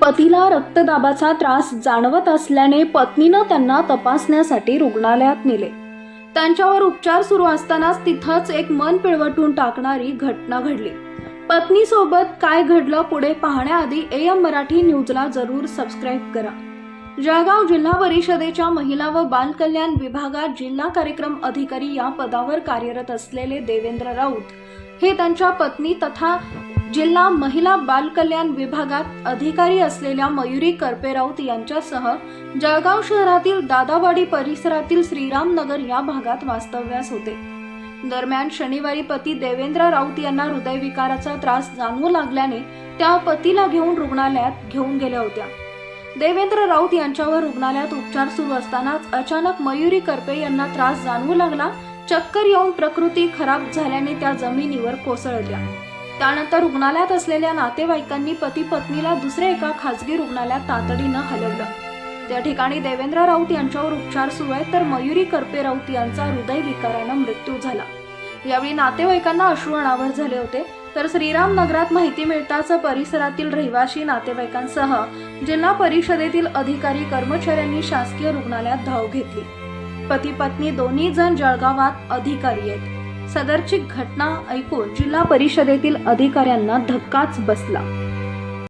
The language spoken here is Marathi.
पतीला रक्तदाबाचा त्रास जाणवत असल्याने पत्नीनं त्यांना तपासण्यासाठी रुग्णालयात नेले. त्यांच्यावर उपचार सुरू असतानाच तिथंच एक मन पिळवटून टाकणारी घटना घडली. पत्नीसोबत काय घडलं पुढे पाहण्याआधी ए एम मराठी न्यूजला जरूर सबस्क्राईब करा. जळगाव जिल्हा परिषदेच्या महिला व बाल कल्याण विभागात जिल्हा कार्यक्रम अधिकारी या पदावर कार्यरत असलेले देवेंद्र राऊत हे त्यांच्या पत्नी तथा जिल्हा महिला बाल कल्याण विभागात अधिकारी असलेल्या मयुरी करपे राऊत यांच्यासह जळगाव शहरातील दादावाडी परिसरातील श्रीरामनगर या भागात वास्तव्यास होते. दरम्यान शनिवारी पती देवेंद्र राऊत यांना हृदयविकाराचा त्रास जाणवू लागल्याने त्या पतीला घेऊन रुग्णालयात घेऊन गेल्या होत्या. देवेंद्र राऊत यांच्यावर रुग्णालयात उपचार सुरू असतानाच अचानक मयुरी करपे यांना त्रास जाणवू लागला चक्कर येऊन प्रकृती खराब झाल्याने त्या जमिनीवर कोसळल्या. त्यानंतर रुग्णालयात असलेल्या नातेवाईकांनी पती पत्नीला दुसऱ्या एका खासगी रुग्णालयात तातडीनं हलवलं. त्या ठिकाणी देवेंद्र राऊत यांच्यावर उपचार सुरू आहेत तर मयुरी करपे राऊत यांचा हृदयविकारानं मृत्यू झाला. यावेळी नातेवाईकांना अश्रू अनावर झाले होते तर श्रीराम नगरात माहिती मिळताच परिसरातील रहिवासी नातेवाईकांसह जिल्हा परिषदेतील अधिकारी कर्मचाऱ्यांनी शासकीय रुग्णालयात धाव घेतली. पती पत्नी दोन्ही जण जळगावात अधिकारी आहेत. सदरची घटना ऐकून जिल्हा परिषदेतील अधिकाऱ्यांना धक्काच बसला.